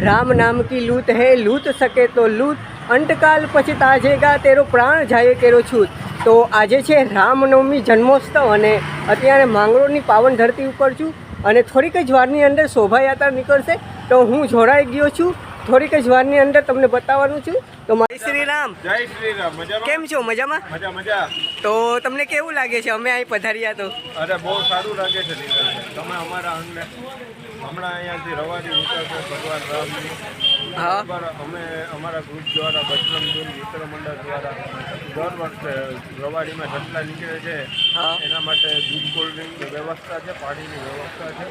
રામ નામ કી લૂત હે લૂત સકે તો લૂત. અંતકાલ પછી તાજેગા તેરો પ્રાણ જાય કેરો છૂત. તો આજે છે રામનવમી જન્મોત્સવ અને અત્યારે માંગરોળની પાવન ધરતી ઉપર છું અને થોડીક જ વારની અંદર શોભાયાત્રા નીકળશે. તો હું જોડાઈ ગયો છું. થોડીક જ વારની અંદર તમને બતાવવાનું છું. તો જય શ્રી રામ. જય શ્રી રામ. કેમ છો? મજામાં? મજા મજા. તો તમને કેવું લાગે છે? અમે અહીં પધાર્યા તો. અરે બહુ સારું લાગે છે તમે અમારા હમણાં અહીંયાથી રવાડી નીકળશે ભગવાન રામની. અમે અમારા ગ્રુપ દ્વારા બજરંગ દળ મિત્ર મંડળ દ્વારા દર વર્ષે રવાડીમાં જેટલા નીકળે છે. એના માટે દૂધ કોલ્ડ ડ્રિંકની વ્યવસ્થા છે પાણીની વ્યવસ્થા છે.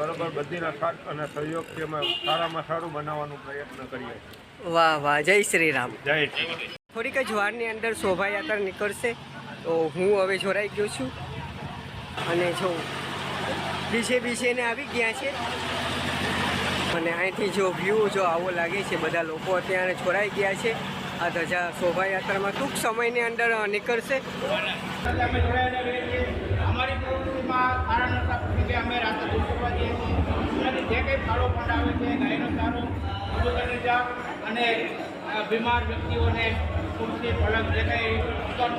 બરાબર બધીના સાથ અને સહયોગથી અમે સારામાં સારું બનાવવાનો પ્રયત્ન કરીએ છીએ. વાહ વાહ જય શ્રી રામ. જય શ્રી. થોડીક જ વારની અંદર શોભાયાત્રા નીકળશે તો હું હવે જોડાઈ ગયો છું. અને જો બીજે બીજેને આવી ગયા છે. અને અહીંથી જો વ્યૂ જો આવો લાગે છે, બધા લોકો અત્યારે છોડાઈ ગયા છે. આ ધજા શોભાયાત્રામાં ટૂંક સમયની અંદર નીકળશે. જે કંઈ અને બીમાર વ્યક્તિઓને ખુરશી, પલંગ જે કંઈ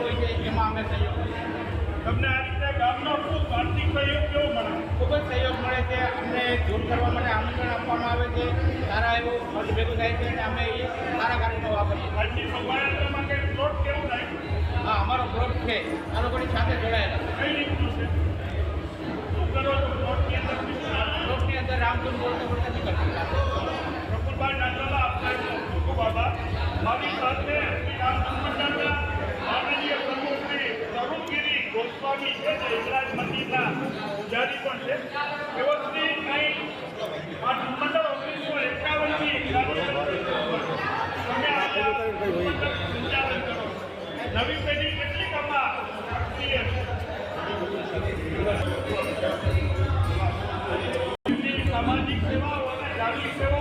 હોય છે, એમાં અમે સહયોગ. તમને આ રીતે ગામનો ખૂબ આર્થિક સહયોગ કેવો મળે. ખૂબ જ સહયોગ મળે છે. અમને દૂર કરવા માટે આમંત્રણ આપવામાં આવે છે. સારા એવું ખર્ચ ભેગું થાય છે અને અમે એ સારા કાર્યમાં વાપરીએ. આજની શોભાયાત્રામાં કંઈક પ્લોટ કેવું થાય? હા અમારો પ્લોટ છે. આ લોકોની સાથે જોડાયેલા. કઈ રીતનું છે? શું કરો છો પ્લોટની અંદર પ્લોટની અંદર રામધૂન બોલતા બોલતા નીકળતા પ્રફુલભાઈ નાગરાલા આપના ખૂબ ખૂબ આભાર. મારી સાથે રામચંદ્ર મંડળના ગોસ્વામી છે જે હિંગરાજ મંદિરના પૂજારી પણ છે. એવો શ્રી અહીં મંડળ ઓગણીસો એકાવનથી નવી પેઢી કેટલી એમની સામાજિક સેવાઓ અને ધાર્મિક સેવાઓ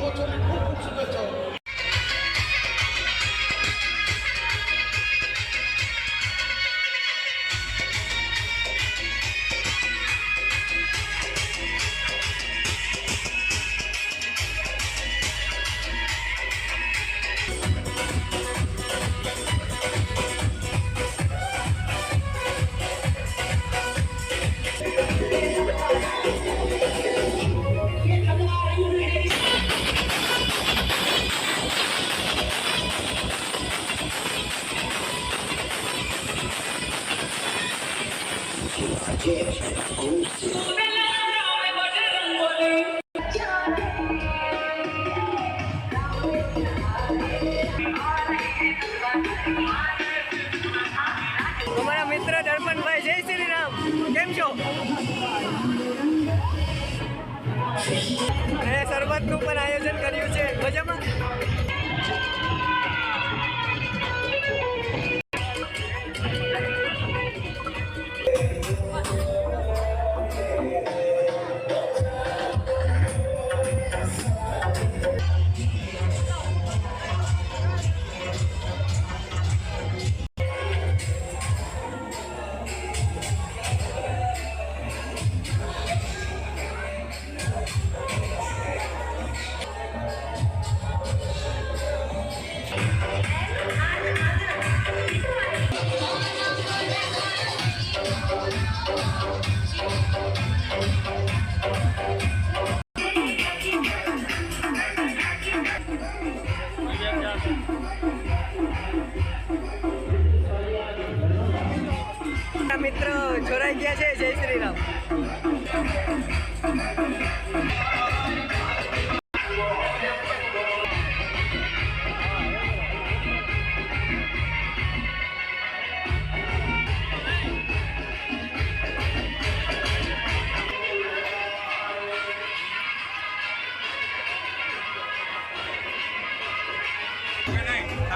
રામ અને શરબતનું પણ આયોજન કર્યું છે. મજામાં?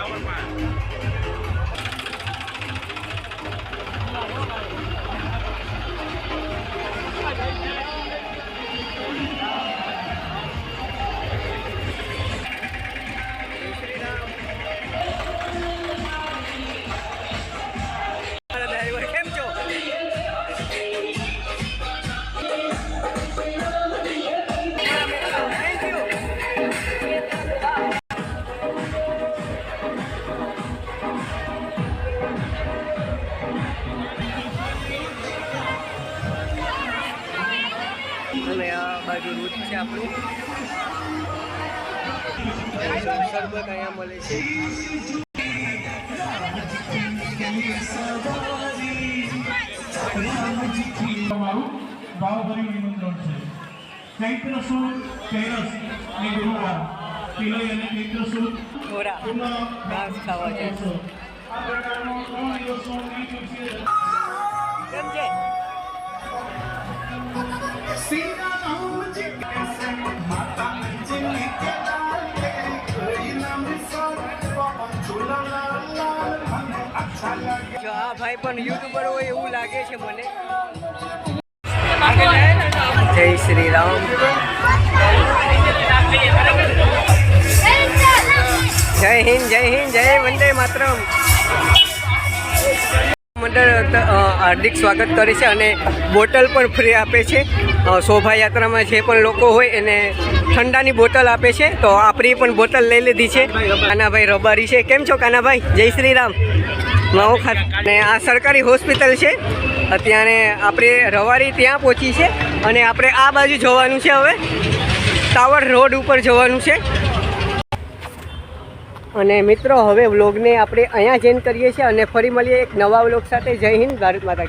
ช้าวันใหม่ અને આ બાજુ રૂટ છે આપણું. શરબત અહીંયા મળે છે મારું ભાવભર્યું નિમંત્રણ છે. ચૈત્ર ઘાસ ખાવા જાય છે? જો આ ભાઈ, પણ યુટ્યુબર હોય એવું લાગે છે મને. જય શ્રી રામ. જય હિન્દ જય હિન્દ, જય વંદે માતરમ. મંડળ હાર્દિક સ્વાગત કરે છે અને બોટલ પણ ફ્રી આપે છે. શોભાયાત્રામાં જે પણ લોકો હોય એને ઠંડાની બોટલ આપે છે. તો આપણી પણ બોટલ લઈ લીધી છે. કાનાભાઈ રબારી છે. કેમ છો કાનાભાઈ? જય શ્રી રામ નવો ખાતે અને આ સરકારી હોસ્પિટલ છે. અત્યારે આપણે રવારી ત્યાં પહોંચી છે. અને આપણે આ બાજુ જવાનું છે હવે. ટાવર રોડ ઉપર જવાનું છે. અને મિત્રો, હવે વ્લોગને આપણે અહીંયા જઈને કરીએ છીએ અને ફરી મળીએ એક નવા વ્લોગ સાથે. જય હિન્દ, ભારત માતા